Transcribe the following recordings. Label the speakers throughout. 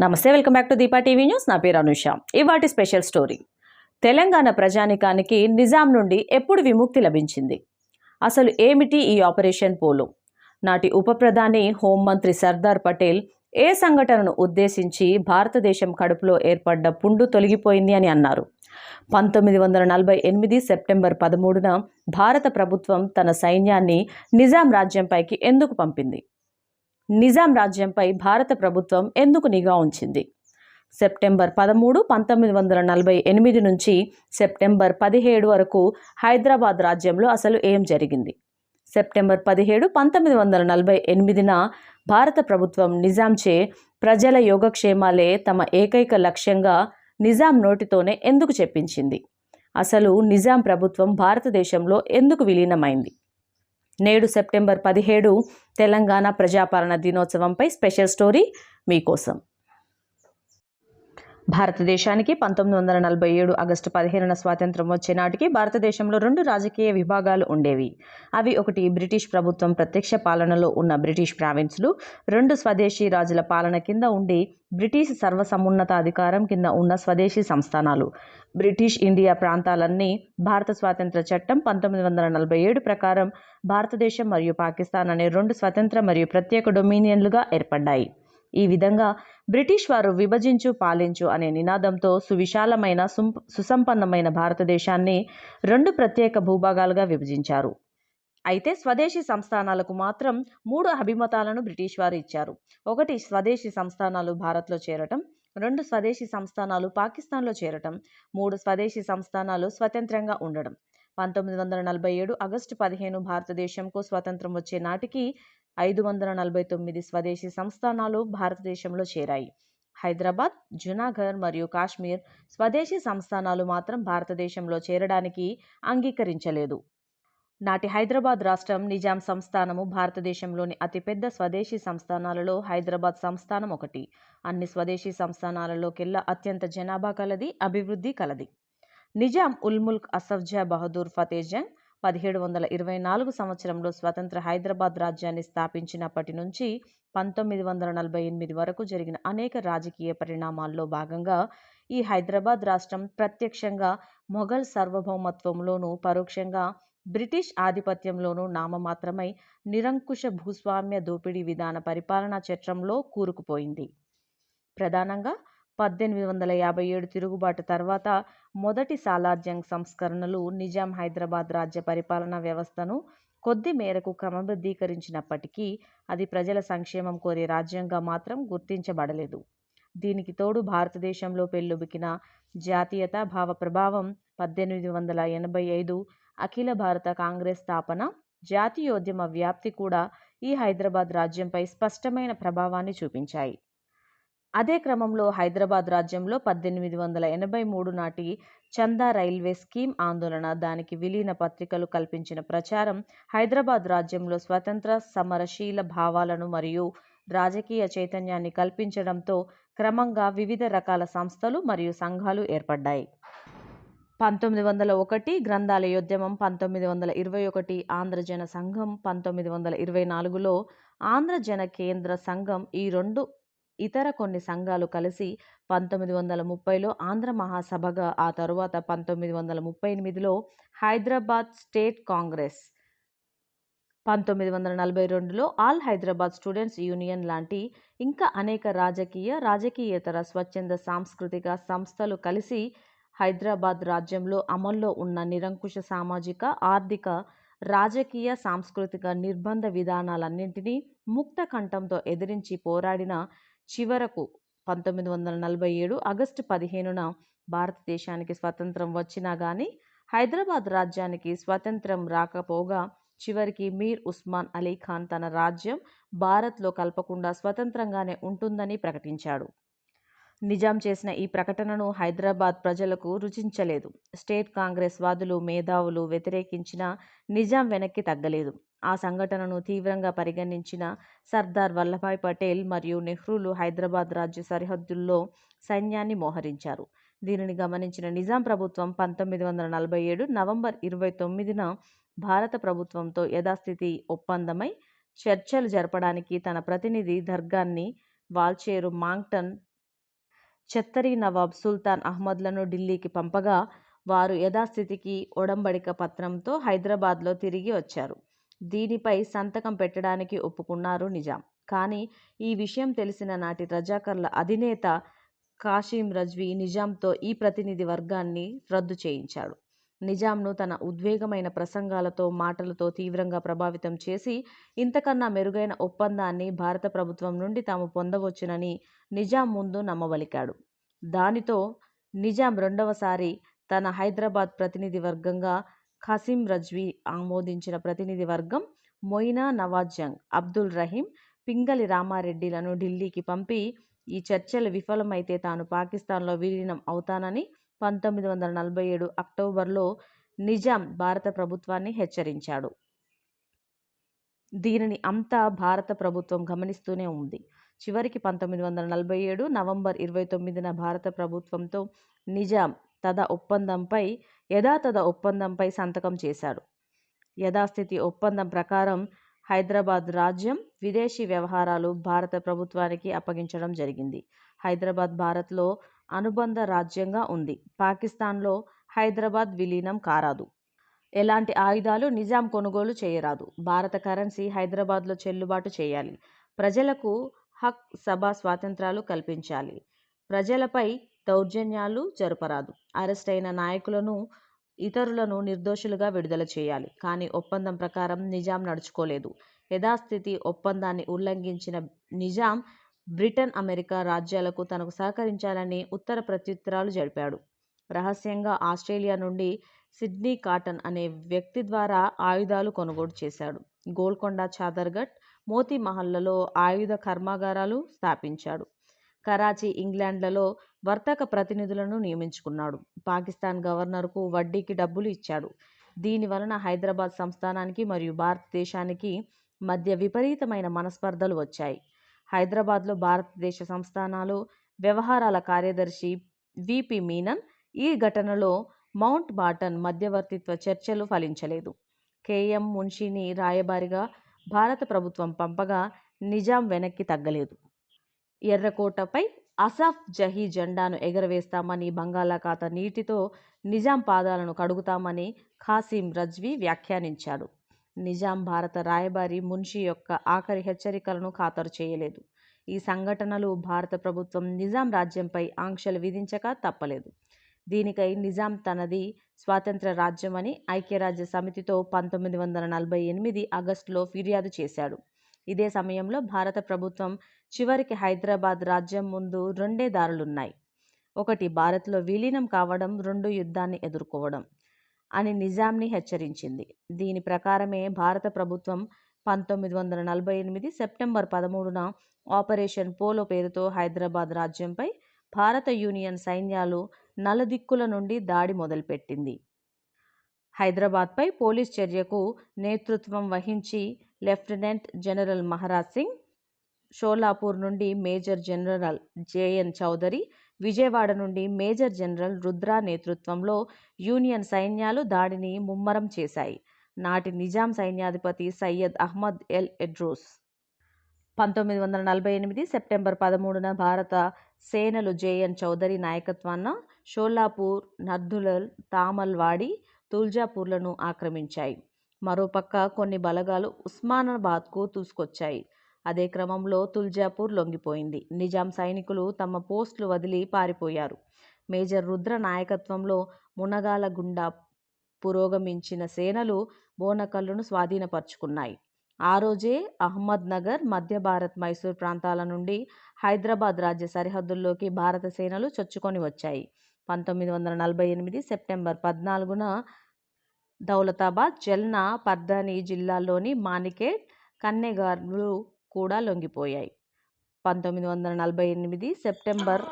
Speaker 1: నమస్తే welcome back to Deepa TV news. నా పేరు అనుష. ఇవాటి స్పెషల్ స్టోరీ. తెలంగాణ ప్రజానికానికి నిజాం నుండి ఎప్పుడు విముక్తి లభించింది? అసలు ఏమిటి ఈ ఆపరేషన్ పోలో? నాటి ఉప ప్రధాని హోంమంత్రి సర్దార్ పటేల్ ఏ సంఘటనను ఉద్దేశించి భారతదేశం కడుపులో ఏర్పడ్డ పుండు తొలగిపోయింది అని అన్నారు. పంతొమ్మిది వందల నలభై ఎనిమిది సెప్టెంబర్ పదమూడున భారత ప్రభుత్వం తన సైన్యాన్ని నిజాం రాజ్యంపైకి ఎందుకు పంపింది? నిజాం రాజ్యంపై భారత ప్రభుత్వం ఎందుకు నిఘా ఉంచింది? సెప్టెంబర్ పదమూడు పంతొమ్మిది వందల నలభై ఎనిమిది నుంచి సెప్టెంబర్ పదిహేడు వరకు హైదరాబాద్ రాజ్యంలో అసలు ఏం జరిగింది? సెప్టెంబర్ పదిహేడు పంతొమ్మిది వందల నలభై ఎనిమిదిన భారత ప్రభుత్వం నిజాంచే ప్రజల యోగక్షేమాలే తమ ఏకైక లక్ష్యంగా నిజాం నోటితోనే ఎందుకు చెప్పించింది? అసలు నిజాం ప్రభుత్వం భారతదేశంలో ఎందుకు విలీనమైంది? నేడు సెప్టెంబర్ పదిహేడు తెలంగాణ ప్రజాపాలన దినోత్సవంపై స్పెషల్ స్టోరీ మీకోసం. భారతదేశానికి పంతొమ్మిది వందల నలభై ఏడు ఆగస్టు పదిహేనున స్వాతంత్రం వచ్చే నాటికి భారతదేశంలో రెండు రాజకీయ విభాగాలు ఉండేవి. అవి ఒకటి బ్రిటిష్ ప్రభుత్వం ప్రత్యక్ష పాలనలో ఉన్న బ్రిటిష్ ప్రావిన్స్లు రెండు స్వదేశీ రాజుల పాలన కింద ఉండి బ్రిటిష్ సర్వసమున్నత అధికారం కింద ఉన్న స్వదేశీ సంస్థానాలు. బ్రిటిష్ ఇండియా ప్రాంతాలన్నీ భారత స్వాతంత్ర చట్టం పంతొమ్మిది వందల నలభై ఏడు ప్రకారం భారతదేశం మరియు పాకిస్తాన్ అనే రెండు స్వతంత్ర మరియు ప్రత్యేక డొమినియన్లుగా ఏర్పడ్డాయి. ఈ విధంగా బ్రిటిష్ వారు విభజించు పాలించు అనే నినాదంతో సువిశాలమైన సుం- సుసంపన్నమైన భారతదేశాన్ని రెండు ప్రత్యేక భూభాగాలుగా విభజించారు. అయితే స్వదేశీ సంస్థానాలకు మాత్రం మూడు అభిమతాలను బ్రిటిష్ వారు ఇచ్చారు. ఒకటి స్వదేశీ సంస్థానాలు భారత్లో చేరటం రెండు స్వదేశీ సంస్థానాలు పాకిస్తాన్లో చేరటం మూడు స్వదేశీ సంస్థానాలు స్వతంత్రంగా ఉండడం. పంతొమ్మిది వందల నలభై ఏడు ఆగస్టు పదిహేను భారతదేశంకు స్వతంత్రం వచ్చే నాటికి ఐదు వందల నలభై తొమ్మిది స్వదేశీ సంస్థానాలు భారతదేశంలో చేరాయి. హైదరాబాద్ జునాఘర్ మరియు కాశ్మీర్ స్వదేశీ సంస్థానాలు మాత్రం భారతదేశంలో చేరడానికి అంగీకరించలేదు. నాటి హైదరాబాద్ రాష్ట్రం నిజాం సంస్థానము భారతదేశంలోని అతిపెద్ద స్వదేశీ సంస్థానాలలో హైదరాబాద్ సంస్థానం ఒకటి. అన్ని స్వదేశీ సంస్థానాలలోకెల్లా అత్యంత జనాభా కలది అభివృద్ధి కలది. నిజాం ఉల్ముల్క్ అసఫ్ అసఫ్జా బహదూర్ ఫతేజంగ్ పదిహేడు వందల ఇరవై నాలుగు సంవత్సరంలో స్వతంత్ర హైదరాబాద్ రాజ్యాన్ని స్థాపించినప్పటి నుంచి పంతొమ్మిది వందల నలభై ఎనిమిది వరకు జరిగిన అనేక రాజకీయ పరిణామాల్లో భాగంగా ఈ హైదరాబాద్ రాష్ట్రం ప్రత్యక్షంగా మొఘల్ సార్వభౌమత్వంలోనూ పరోక్షంగా బ్రిటిష్ ఆధిపత్యంలోనూ నామమాత్రమై నిరంకుశ భూస్వామ్య దోపిడీ విధాన పరిపాలనా చట్రంలో కూరుకుపోయింది. ప్రధానంగా పద్దెనిమిది వందల యాభై ఏడు తిరుగుబాటు తర్వాత మొదటి సాలార్జంగ్ సంస్కరణలు నిజాం హైదరాబాద్ రాజ్య పరిపాలనా వ్యవస్థను కొద్ది మేరకు క్రమబద్ధీకరించినప్పటికీ అది ప్రజల సంక్షేమం కోరే రాజ్యంగా మాత్రం గుర్తించబడలేదు. దీనికి తోడు భారతదేశంలో పెల్లుబికిన జాతీయత భావ ప్రభావం పద్దెనిమిది వందల ఎనభై ఐదు అఖిల భారత కాంగ్రెస్ స్థాపన జాతీయోద్యమ వ్యాప్తి కూడా ఈ హైదరాబాద్ రాజ్యంపై స్పష్టమైన ప్రభావాన్ని చూపించాయి. అదే క్రమంలో హైదరాబాద్ రాజ్యంలో పద్దెనిమిది వందల ఎనభై మూడు నాటి చందా రైల్వే స్కీమ్ ఆందోళన దానికి విలీన పత్రికలు కల్పించిన ప్రచారం హైదరాబాద్ రాజ్యంలో స్వతంత్ర సమరశీల భావాలను మరియు రాజకీయ చైతన్యాన్ని కల్పించడంతో క్రమంగా వివిధ రకాల సంస్థలు మరియు సంఘాలు ఏర్పడ్డాయి. పంతొమ్మిది వందల ఒకటి గ్రంథాలయోద్యమం పంతొమ్మిది వందల ఇరవై ఒకటి ఆంధ్రజన సంఘం పంతొమ్మిది వందల ఇరవై నాలుగులో ఆంధ్రజన కేంద్ర సంఘం ఈ రెండు ఇతర కొన్ని సంఘాలు కలిసి పంతొమ్మిది వందల ముప్పైలో ఆంధ్ర మహాసభగా ఆ తరువాత పంతొమ్మిది వందల ముప్పై ఎనిమిదిలో హైదరాబాద్ స్టేట్ కాంగ్రెస్. పంతొమ్మిది వందల నలభై రెండులో ఆల్ హైదరాబాద్ స్టూడెంట్స్ యూనియన్ లాంటి ఇంకా అనేక రాజకీయ రాజకీయేతర స్వచ్ఛంద సాంస్కృతిక సంస్థలు కలిసి హైదరాబాద్ రాజ్యంలో అమల్లో ఉన్న నిరంకుశ సామాజిక ఆర్థిక రాజకీయ సాంస్కృతిక నిర్బంధ విధానాలన్నింటినీ ముక్త కంఠంతో ఎదిరించి పోరాడిన చివరకు పంతొమ్మిది వందల నలభై ఏడు ఆగస్టు పదిహేనున భారతదేశానికి స్వతంత్రం వచ్చినా కానీ హైదరాబాద్ రాజ్యానికి స్వతంత్రం రాకపోగా చివరికి మీర్ ఉస్మాన్ అలీ ఖాన్ తన రాజ్యం భారత్లో కలపకుండా స్వతంత్రంగానే ఉంటుందని ప్రకటించాడు. నిజాం చేసిన ఈ ప్రకటనను హైదరాబాద్ ప్రజలకు రుచించలేదు. స్టేట్ కాంగ్రెస్ వాదులు మేధావులు వ్యతిరేకించిన నిజాం వెనక్కి తగ్గలేదు. ఆ సంఘటనను తీవ్రంగా పరిగణించిన సర్దార్ వల్లభాయ్ పటేల్ మరియు నెహ్రూలు హైదరాబాద్ రాజ్య సరిహద్దుల్లో సైన్యాన్ని మోహరించారు. దీనిని గమనించిన నిజాం ప్రభుత్వం పంతొమ్మిది వందల నలభై ఏడు నవంబర్ ఇరవై తొమ్మిదిన భారత ప్రభుత్వంతో యథాస్థితి ఒప్పందమై చర్చలు జరపడానికి తన ప్రతినిధి దర్గాన్ని వాల్చేరు మాంగ్టన్ చెత్తరీ నవాబ్ సుల్తాన్ అహ్మద్లను ఢిల్లీకి పంపగా వారు యథాస్థితికి ఒడంబడిక పత్రంతో హైదరాబాద్లో తిరిగి వచ్చారు. దీనిపై సంతకం పెట్టడానికి ఒప్పుకున్నారు నిజాం. కానీ ఈ విషయం తెలిసిన నాటి రజాకర్ల అధినేత కాశీం రజ్వీ నిజాంతో ఈ ప్రతినిధి వర్గాన్ని రద్దు చేయించాడు. నిజాంను తన ఉద్వేగమైన ప్రసంగాలతో మాటలతో తీవ్రంగా ప్రభావితం చేసి ఇంతకన్నా మెరుగైన ఒప్పందాన్ని భారత ప్రభుత్వం నుండి తాము పొందవచ్చునని నిజాం ముందు నమ్మవలికాడు. దానితో నిజాం రెండవసారి తన హైదరాబాద్ ప్రతినిధి వర్గంగా ఖాసిం రజ్వీ ఆమోదించిన ప్రతినిధి వర్గం మొయినా నవాజ్జంగ్ అబ్దుల్ రహీం పింగళి రామారెడ్డిలను ఢిల్లీకి పంపి ఈ చర్చలు విఫలమైతే తాను పాకిస్తాన్లో విలీనం అవుతానని పంతొమ్మిది వందల నలభై ఏడు అక్టోబర్లో నిజాం భారత ప్రభుత్వాన్ని హెచ్చరించాడు. దీనిని అంతా భారత ప్రభుత్వం గమనిస్తూనే ఉంది. చివరికి పంతొమ్మిది వందల నలభై ఏడు నవంబర్ ఇరవై తొమ్మిదిన భారత ప్రభుత్వంతో నిజాం తద ఒప్పందంపై యథాతథ ఒప్పందంపై సంతకం చేశాడు. యథాస్థితి ఒప్పందం ప్రకారం హైదరాబాద్ రాజ్యం విదేశీ వ్యవహారాలు భారత ప్రభుత్వానికి అప్పగించడం జరిగింది. హైదరాబాద్ భారత్లో అనుబంధ రాజ్యంగా ఉంది. పాకిస్తాన్లో హైదరాబాద్ విలీనం కారాదు. ఎలాంటి ఆయుధాలు నిజాం కొనుగోలు చేయరాదు. భారత కరెన్సీ హైదరాబాద్లో చెల్లుబాటు చేయాలి. ప్రజలకు హక్ సభా స్వాతంత్రాలు కల్పించాలి. ప్రజలపై దౌర్జన్యాలు జరపరాదు. అరెస్ట్ అయిన నాయకులను ఇతరులను నిర్దోషులుగా విడుదల చేయాలి. కానీ ఒప్పందం ప్రకారం నిజాం నడుచుకోలేదు. యథాస్థితి ఒప్పందాన్ని ఉల్లంఘించిన నిజాం బ్రిటన్ అమెరికా రాజ్యాలకు తనకు సహకరించాలని ఉత్తర ప్రత్యుత్తరాలు జరిపాడు. రహస్యంగా ఆస్ట్రేలియా నుండి సిడ్నీ కాటన్ అనే వ్యక్తి ద్వారా ఆయుధాలు కొనుగోలు చేశాడు. గోల్కొండ చాదర్గట్ మోతీ మహల్లలో ఆయుధ కర్మాగారాలు స్థాపించాడు. కరాచీ ఇంగ్లాండ్లలో వర్తక ప్రతినిధులను నియమించుకున్నాడు. పాకిస్తాన్ గవర్నర్కు వడ్డీకి డబ్బులు ఇచ్చాడు. దీని వలన హైదరాబాద్ సంస్థానానికి మరియు భారతదేశానికి మధ్య విపరీతమైన మనస్పర్ధలు వచ్చాయి. హైదరాబాద్లో భారతదేశ సంస్థానాలు వ్యవహారాల కార్యదర్శి విపి మీనన్ ఈ ఘటనలో మౌంట్ బాటన్ మధ్యవర్తిత్వ చర్చలు ఫలించలేదు. కేఎం మున్షిని రాయబారిగా భారత ప్రభుత్వం పంపగా నిజాం వెనక్కి తగ్గలేదు. ఎర్రకోటపై అసాఫ్ జహీ జెండాను ఎగరవేస్తామని బంగాళాఖాత నీటితో నిజాం పాదాలను కడుగుతామని ఖాసిం రజ్వీ వ్యాఖ్యానించాడు. నిజాం భారత రాయబారి మున్షి యొక్క ఆఖరి హెచ్చరికలను ఖాతరు చేయలేదు. ఈ సంఘటనలు భారత ప్రభుత్వం నిజాం రాజ్యంపై ఆంక్షలు విధించక తప్పలేదు. దీనికై నిజాం తనది స్వాతంత్ర రాజ్యమని ఐక్యరాజ్య సమితితో పంతొమ్మిది వందల నలభై ఎనిమిది ఆగస్టులో ఫిర్యాదు చేశాడు. ఇదే సమయంలో భారత ప్రభుత్వం చివరికి హైదరాబాద్ రాజ్యం ముందు రెండే దారులున్నాయి. ఒకటి భారత్లో విలీనం కావడం రెండు యుద్ధాన్ని ఎదుర్కోవడం అని నిజాంని హెచ్చరించింది. దీని ప్రకారమే భారత ప్రభుత్వం పంతొమ్మిది వందల నలభై ఎనిమిది సెప్టెంబర్ పదమూడున ఆపరేషన్ పోలో పేరుతో హైదరాబాద్ రాజ్యంపై భారత యూనియన్ సైన్యాలు నలుదిక్కుల నుండి దాడి మొదలుపెట్టింది. హైదరాబాద్పై పోలీస్ చర్యకు నేతృత్వం వహించి లెఫ్టినెంట్ జనరల్ మహారాజ్ సింగ్ షోలాపూర్ నుండి major general JN Chaudhuri Vijayawada నుండి మేజర్ జనరల్ రుద్రా నేతృత్వంలో యూనియన్ సైన్యాలు దాడిని ముమ్మరం చేశాయి. నాటి నిజాం సైన్యాధిపతి సయ్యద్ అహ్మద్ ఎల్ ఎడ్రోస్. పంతొమ్మిది వందల నలభై ఎనిమిది సెప్టెంబర్ పదమూడున భారత సేనలు జేఎన్ చౌదరి నాయకత్వాన షోలాపూర్ నర్దులల్ తామల్వాడి తుల్జాపూర్లను ఆక్రమించాయి. మరోపక్క కొన్ని బలగాలు ఉస్మానాబాద్కు దూసుకొచ్చాయి. అదే క్రమంలో తుల్జాపూర్ లొంగిపోయింది. నిజాం సైనికులు తమ పోస్టులు వదిలి పారిపోయారు. మేజర్ రుద్ర నాయకత్వంలో మునగాల గుండా పురోగమించిన సేనలు బోనకల్లును స్వాధీనపరుచుకున్నాయి. ఆ రోజే అహ్మద్నగర్ మధ్య భారత్ మైసూర్ ప్రాంతాల నుండి హైదరాబాద్ రాజ్య సరిహద్దుల్లోకి భారత సేనలు చొచ్చుకొని వచ్చాయి. పంతొమ్మిది వందల నలభై ఎనిమిది సెప్టెంబర్ పద్నాలుగున దౌలతాబాద్ జల్నా పర్దాని జిల్లాల్లోని మానికేట్ కన్నెగార్లు కూడా లొంగిపోయాయి. పంతొమ్మిది వందల నలభై ఎనిమిది సెప్టెంబర్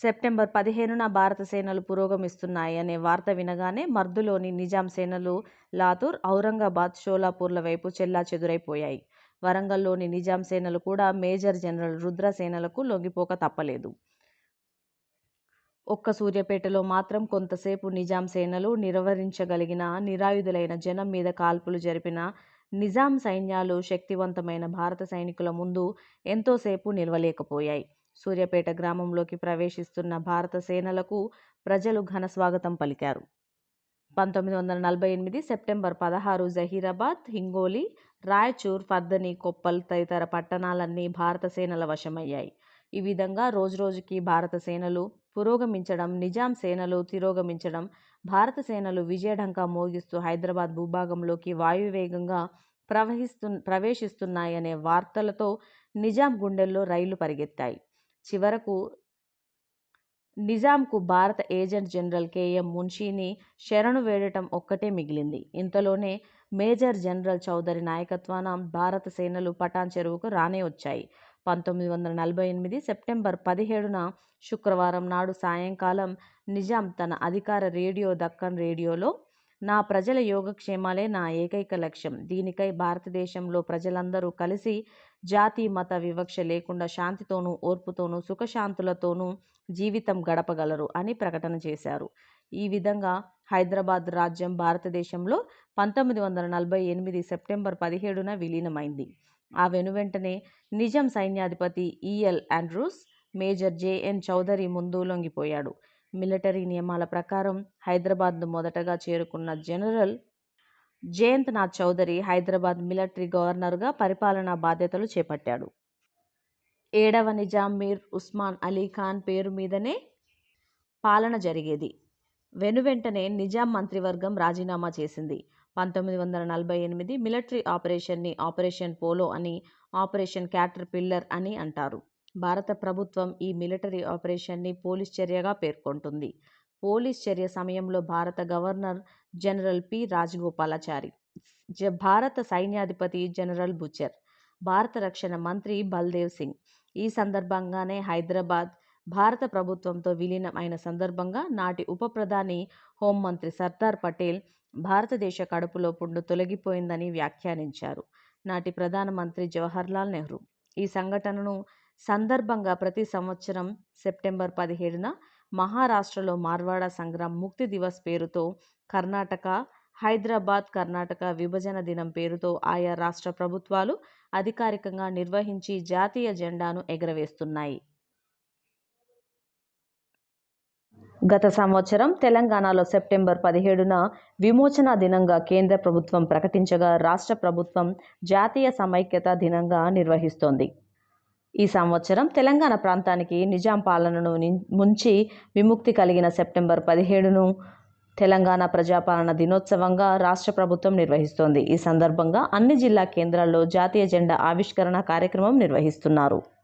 Speaker 1: సెప్టెంబర్ పదిహేనున భారత సేనలు పురోగమిస్తున్నాయి అనే వార్త వినగానే మర్దులోని నిజాం సేనలు లాతూర్ ఔరంగాబాద్ షోలాపూర్ల వైపు చెల్లా చెదురైపోయాయి. వరంగల్లోని నిజాం సేనలు కూడా మేజర్ జనరల్ రుద్రసేనలకు లొంగిపోక తప్పలేదు. ఒక్క సూర్యపేటలో మాత్రం కొంతసేపు నిజాం సేనలు నిర్వహించగలిగిన నిరాయుధులైన జనం మీద కాల్పులు జరిపిన నిజాం సైన్యాలు శక్తివంతమైన భారత సైనికుల ముందు ఎంతోసేపు నిలవలేకపోయాయి. సూర్యాపేట గ్రామంలోకి ప్రవేశిస్తున్న భారత సేనలకు ప్రజలు ఘన స్వాగతం పలికారు. పంతొమ్మిది వందల నలభై ఎనిమిది సెప్టెంబర్ పదహారు జహీరాబాద్ హింగోలి రాయచూర్ పద్దని కొప్పల్ తదితర పట్టణాలన్నీ భారత సేనల వశమయ్యాయి. ఈ విధంగా రోజురోజుకి భారత సేనలు పురోగమించడం నిజాం సేనలు తిరోగమించడం భారత సేనలు విజయఢంకా మోగిస్తూ హైదరాబాద్ భూభాగంలోకి వాయువేగంగా ప్రవహిస్తు ప్రవేశిస్తున్నాయనే వార్తలతో నిజాం గుండెల్లో రైళ్ళు పరిగెత్తాయి. చివరకు నిజాంకు భారత ఏజెంట్ జనరల్ కేఎం మున్షీని శరణు వేడటం ఒక్కటే మిగిలింది. ఇంతలోనే మేజర్ జనరల్ చౌదరి నాయకత్వాన భారత సేనలు పటాన్ చెరువుకు రానే వచ్చాయి. పంతొమ్మిది వందల నలభై ఎనిమిది సెప్టెంబర్ పదిహేడున శుక్రవారం నాడు సాయంకాలం నిజాం తన అధికార రేడియో దక్కన్ రేడియోలో నా ప్రజల యోగక్షేమాలే నా ఏకైక లక్ష్యం. దీనికై భారతదేశంలో ప్రజలందరూ కలిసి జాతి మత వివక్ష లేకుండా శాంతితోనూ ఓర్పుతోనూ సుఖశాంతులతోనూ జీవితం గడపగలరు అని ప్రకటన చేశారు. ఈ విధంగా హైదరాబాద్ రాజ్యం భారతదేశంలో పంతొమ్మిది వందల నలభై ఎనిమిది సెప్టెంబర్ పదిహేడున విలీనమైంది. ఆ వెనువెంటనే నిజాం సైన్యాధిపతి EL Andrews major JN Chaudhuri ముందు లొంగిపోయాడు. మిలిటరీ నియమాల ప్రకారం హైదరాబాద్ను మొదటగా చేరుకున్న జనరల్ జయంత్ నాథ్ చౌదరి హైదరాబాద్ మిలిటరీ గవర్నర్గా పరిపాలనా బాధ్యతలు చేపట్టాడు. ఏడవ నిజాం మీర్ ఉస్మాన్ అలీ ఖాన్ పేరు మీదనే పాలన జరిగేది. వెనువెంటనే నిజాం మంత్రివర్గం రాజీనామా చేసింది. పంతొమ్మిది వందల నలభై ఎనిమిది మిలిటరీ ఆపరేషన్ని ఆపరేషన్ పోలో అని ఆపరేషన్ క్యాటర్ పిల్లర్ అని అంటారు. భారత ప్రభుత్వం ఈ మిలిటరీ ఆపరేషన్ని పోలీస్ చర్యగా పేర్కొంటుంది. పోలీస్ చర్య సమయంలో భారత గవర్నర్ జనరల్ పి. రాజగోపాలాచారి జ భారత సైన్యాధిపతి జనరల్ బుచర్ భారత రక్షణ మంత్రి బల్దేవ్ సింగ్. ఈ సందర్భంగానే హైదరాబాద్ భారత ప్రభుత్వంతో విలీనం అయిన సందర్భంగా నాటి ఉప ప్రధాని హోంమంత్రి సర్దార్ పటేల్ భారతదేశ కడుపులో పుండు తొలగిపోయిందని వ్యాఖ్యానించారు. నాటి ప్రధానమంత్రి జవహర్లాల్ నెహ్రూ. ఈ సంఘటనను సందర్భంగా ప్రతి సంవత్సరం సెప్టెంబర్ పదిహేడున మహారాష్ట్రలో మార్వాడ సంగ్రామ్ ముక్తి దివస్ పేరుతో కర్ణాటక హైదరాబాద్ కర్ణాటక విభజన దినం పేరుతో ఆయా రాష్ట్ర ప్రభుత్వాలు అధికారికంగా నిర్వహించి జాతీయ జెండాను ఎగరవేస్తున్నాయి. గత సంవత్సరం తెలంగాణలో సెప్టెంబర్ పదిహేడున విమోచన దినంగా కేంద్ర ప్రభుత్వం ప్రకటించగా రాష్ట్ర ప్రభుత్వం జాతీయ సమైక్యత దినంగా నిర్వహిస్తోంది. ఈ సంవత్సరం తెలంగాణ ప్రాంతానికి నిజాం పాలనను ముంచి విముక్తి కలిగిన సెప్టెంబర్ పదిహేడును తెలంగాణ ప్రజాపాలన దినోత్సవంగా రాష్ట్ర ప్రభుత్వం నిర్వహిస్తోంది. ఈ సందర్భంగా అన్ని జిల్లా కేంద్రాల్లో జాతీయ జెండా ఆవిష్కరణ కార్యక్రమం నిర్వహిస్తున్నారు.